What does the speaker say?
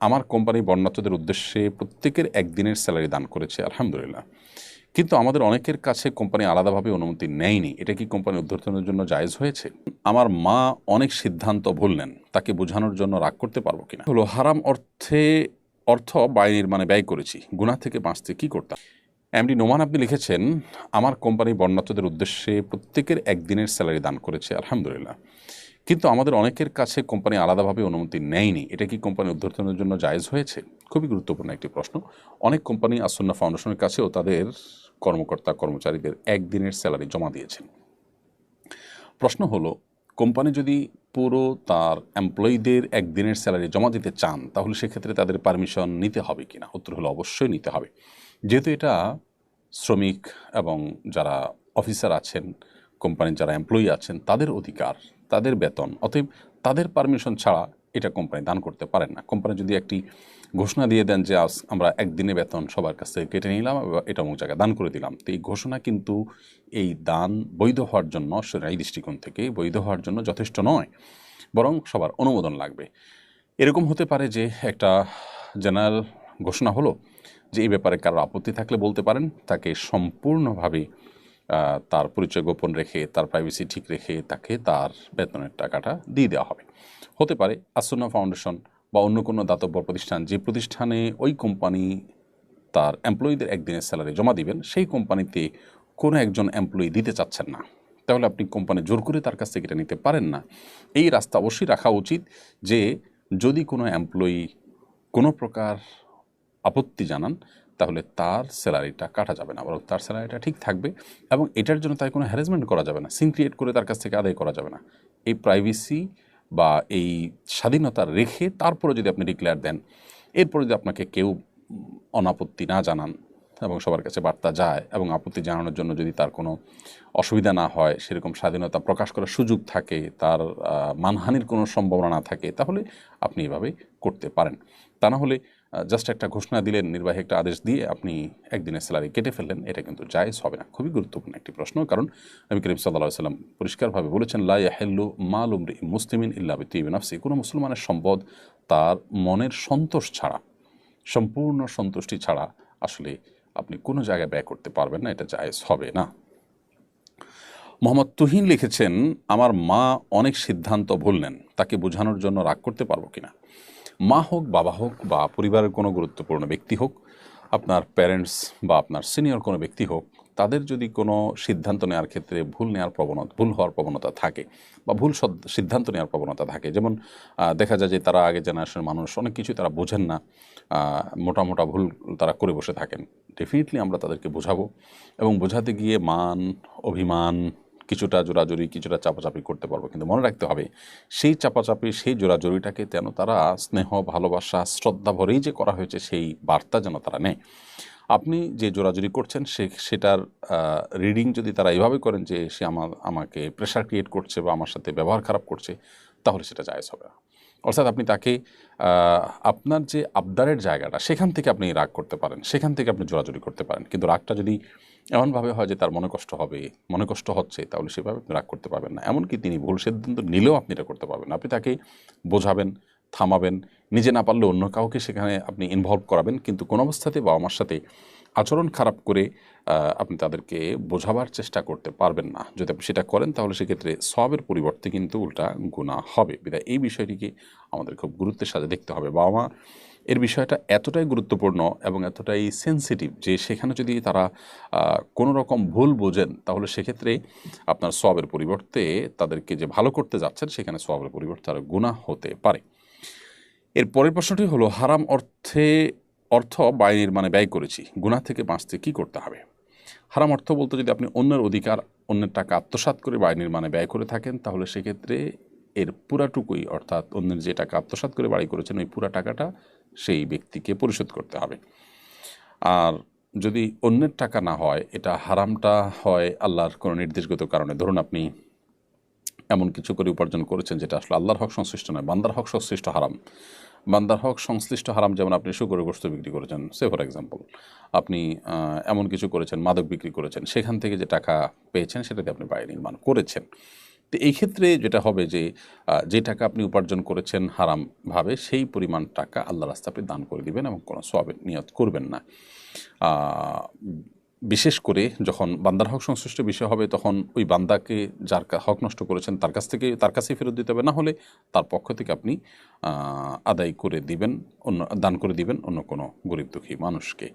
আমার কোম্পানি বর্ণাঢ্যদের উদ্দেশ্যে প্রত্যেকের একদিনের স্যালারি দান করেছে, আলহামদুলিল্লাহ। কিন্তু আমাদের অনেকের কাছে কোম্পানি আলাদাভাবে অনুমতি নেয়নি। এটা কি কোম্পানি উদ্ধর্তনের জন্য জায়েজ হয়েছে? আমার মা অনেক সিদ্ধান্ত ভুল নেন, তাকে বোঝানোর জন্য রাগ করতে পারব কিনা? হলো, হারাম অর্থে, অর্থ বাড়ি নির্মাণে ব্যয় করেছি। গুণা থেকে বাঁচতে কি করতাম? এমডি নোমান আপনি লিখেছেন, আমার কোম্পানি বর্ণাঢ্যদের উদ্দেশ্যে প্রত্যেকের একদিনের স্যালারি দান করেছে, আলহামদুলিল্লাহ। কিন্তু আমাদের অনেকের কাছে কোম্পানি আলাদাভাবে অনুমতি নেয়নি। এটা কি কোম্পানি উদ্ধর্তনের জন্য জায়েজ হয়েছে? খুবই গুরুত্বপূর্ণ একটি প্রশ্ন। অনেক কোম্পানি আসন্না ফাউন্ডেশনের কাছেও তাদের কর্মকর্তা কর্মচারীদের একদিনের স্যালারি জমা দিয়েছেন। প্রশ্ন হলো, কোম্পানি যদি পুরো তার এমপ্লয়ীদের একদিনের স্যালারি জমা দিতে চান, তাহলে সেক্ষেত্রে তাদের পারমিশন নিতে হবে কিনা? উত্তর হলো, অবশ্যই নিতে হবে। যেহেতু এটা শ্রমিক এবং যারা অফিসার আছেন, কোম্পানির যারা এমপ্লয়ি আছেন, তাদের অধিকার তাদের বেতন, অতএব তাদের পারমিশন ছাড়া এটা কোম্পানি দান করতে পারেন না। কোম্পানি যদি একটি ঘোষণা দিয়ে দেন যে আজ আমরা একদিনে বেতন সবার কাছ থেকে কেটে নিলাম এটা অমুক জায়গায় দান করে দিলাম। তো এই ঘোষণা কিন্তু এই দান বৈধ হওয়ার জন্য এই দৃষ্টিকোণ থেকে বৈধ হওয়ার জন্য যথেষ্ট নয়, বরং সবার অনুমোদন লাগবে। এরকম হতে পারে যে একটা জেনারেল ঘোষণা হলো যে এই ব্যাপারে কারও আপত্তি থাকলে বলতে পারেন, তাকে সম্পূর্ণভাবে তার পরিচয় গোপন রেখে, তার প্রাইভেসি ঠিক রেখে তাকে তার বেতনের টাকাটা দিয়ে দেওয়া হবে। হতে পারে আসন্না ফাউন্ডেশন বা অন্য কোনো দাতব্য প্রতিষ্ঠান যে প্রতিষ্ঠানে ওই কোম্পানি তার এমপ্লয়ীদের একদিনের স্যালারি জমা দিবেন, সেই কোম্পানিতে কোনো একজন এমপ্লয়ি দিতে চাচ্ছেন না। তাহলে আপনি কোম্পানি জোর করে তার কাছ থেকে এটা নিতে পারেন না। এই রাস্তা অবশ্যই রাখা উচিত যে যদি কোনো এমপ্লয়ি কোনো প্রকার আপত্তি জানান তাহলে তার স্যালারিটা কাটা যাবে না, বরং তার স্যালারিটা ঠিক থাকবে এবং এটার জন্য তাই কোনো হ্যারাসমেন্ট করা যাবে না, সিন ক্রিয়েট করে তার কাছ থেকে আদায় করা যাবে না। এই প্রাইভেসি বা এই স্বাধীনতা রেখে তারপরে যদি আপনি ডিক্লেয়ার দেন, এরপরে যদি আপনাকে কেউ অনাপত্তি না জানান এবং সবার কাছে বার্তা যায় এবং আপত্তি জানানোর জন্য যদি তার কোনো অসুবিধা না হয়, সেরকম স্বাধীনতা প্রকাশ করার সুযোগ থাকে, তার মানহানির কোনো সম্ভাবনা না থাকে, তাহলে আপনি এভাবে করতে পারেন। তা না হলে জাস্ট একটা ঘোষণা দিলেন, নির্বাহী একটা আদেশ দিয়ে আপনি একদিনের স্যালারি কেটে ফেললেন, এটা কিন্তু জায়েজ হবে না। খুবই গুরুত্বপূর্ণ একটি প্রশ্ন, কারণ নবী করিম সাল্লাহ সাল্লাম পরিষ্কারভাবে বলেছেন, লা ইয়াহেল্লু মাল উমরি মুসলিমিন ইল্লা বিতিবি নাফসি কোনো মুসলমানের সম্পদ তার মনের সন্তোষ ছাড়া, সম্পূর্ণ সন্তুষ্টি ছাড়া আসলে আপনি কোনো জায়গায় ব্যয় করতে পারবেন না, এটা জায়েজ হবে না। মোহাম্মদ তুহিন লিখেছেন, আমার মা অনেক সিদ্ধান্ত ভুল নেন তাকে বোঝানোর জন্য রাগ করতে পারব কিনা? মা হোক, বাবা হোক বা পরিবারের কোনো গুরুত্বপূর্ণ ব্যক্তি হোক, আপনার প্যারেন্টস বা আপনার সিনিয়র কোনো ব্যক্তি হোক, তাদের যদি কোনো সিদ্ধান্ত নেওয়ার ক্ষেত্রে ভুল নেওয়ার প্রবণতা, ভুল হওয়ার প্রবণতা থাকে বা ভুল সিদ্ধান্ত নেওয়ার প্রবণতা থাকে, যেমন দেখা যায় যে তারা আগে জেনারেশনের মানুষ, অনেক কিছু তারা বোঝেন না মোটা মোটা ভুল তারা করে বসে থাকেন। ডেফিনেটলি আমরা তাদেরকে বোঝাবো এবং বোঝাতে গিয়ে মান, অভিমান কিছুটা জোরাজুরি, কিছুটা চাপাচাপি করতে পারব। কিন্তু মনে রাখতে হবে, সেই চাপাচাপি, সেই জোরাজুরিটাকে যেন তারা স্নেহ, ভালোবাসা, শ্রদ্ধা ভরেই যে করা হয়েছে, সেই বার্তা যেন তারা নেয়। আপনি যে জোরাজুরি করছেন, সে, সেটার রিডিং যদি তারা এইভাবে করেন যে সে আমার আমাকে প্রেশার ক্রিয়েট করছে বা আমার সাথে ব্যবহার খারাপ করছে, তাহলে সেটা জায়জ হবে না। অর্থাৎ আপনি তাকে আপনার যে আবদারের জায়গাটা, সেখান থেকে আপনি রাগ করতে পারেন, সেখান থেকে আপনি জোরাজুরি করতে পারেন। কিন্তু রাগটা যদি এমনভাবে হয় যে তার মনে কষ্ট হবে, মনে কষ্ট হচ্ছে, তাহলে সেভাবে আপনি রাগ করতে পারবেন না। এমনকি তিনি ভুল সিদ্ধান্ত নিলেও আপনি এটা করতে পারবেন আপনি তাকে বোঝাবেন, থামাবেন, নিজে না পারলে অন্য কাউকে সেখানে আপনি ইনভলভ করাবেন, কিন্তু কোনো অবস্থাতে বাবা মার সাথে আচরণ খারাপ করে আপনি তাদেরকে বোঝাবার চেষ্টা করতে পারবেন না। যদি আপনি সেটা করেন, তাহলে সেক্ষেত্রে সবের পরিবর্তে কিন্তু উল্টা গুণা হবে। বিধায় এই বিষয়টিকে আমাদের খুব গুরুত্বের সাথে দেখতে হবে। বাবা মা, এর বিষয়টা এতটাই গুরুত্বপূর্ণ এবং এতটাই সেন্সিটিভ যে সেখানে যদি তারা কোনো রকম ভুল বোঝেন, তাহলে সেক্ষেত্রে আপনার সবের পরিবর্তে তাদেরকে যে ভালো করতে যাচ্ছেন, সেখানে সবের পরিবর্তে আরও গুণা হতে পারে। এর পরের প্রশ্নটি হলো, হারাম অর্থে অর্থ বাড়ি নির্মাণে ব্যয় করেছি। গুণা থেকে বাঁচতে কি করতে হবে? হারাম অর্থ বলতে যদি আপনি অন্যের অধিকার, অন্যের টাকা আত্মসাৎ করে বাড়ি নির্মাণে ব্যয় করে থাকেন, তাহলে সেক্ষেত্রে এর পুরাটুকুই, অর্থাৎ অন্যের যে টাকা আত্মসাৎ করে বাড়ি করেছেন, ওই পুরা টাকাটা সেই ব্যক্তিকে পরিশোধ করতে হবে। আর যদি অন্যের টাকা না হয়, এটা হারামটা হয় আল্লাহর কোনো নির্দেশগত কারণে। ধরুন আপনি এমন কিছু করে উপার্জন করেছেন, যেটা আসলে আল্লাহর হক সংশ্লিষ্ট নয়, বান্দার হক সংশ্লিষ্ট হারাম। বান্দার হক সংশ্লিষ্ট হারাম, যেমন আপনি শুকরের গোস্ত বিক্রি করেছেন, সে ফর এক্সাম্পল আপনি এমন কিছু করেছেন, মাদক বিক্রি করেছেন, সেখান থেকে যে টাকা পেয়েছেন সেটাতে আপনি বাড়ি নির্মাণ করেছেন। তো এই ক্ষেত্রে যেটা হবে যে যে টাকা আপনি উপার্জন করেছেন হারামভাবে সেই পরিমাণ টাকা আল্লাহ রাস্তা আপনি দান করে দিবেন এবং কোনো সবের নিয়ত করবেন না। বিশেষ করে যখন বান্দার হক সংশ্লিষ্ট বিষয় হবে, তখন ওই বান্দাকে যার হক নষ্ট করেছেন, তার কাছ থেকে, তার কাছেই ফেরত দিতে হবে। না হলে তার পক্ষ থেকে আপনি আদায় করে দিবেন, অন্য, দান করে দিবেন অন্য কোনো গরিব দুঃখী মানুষকে।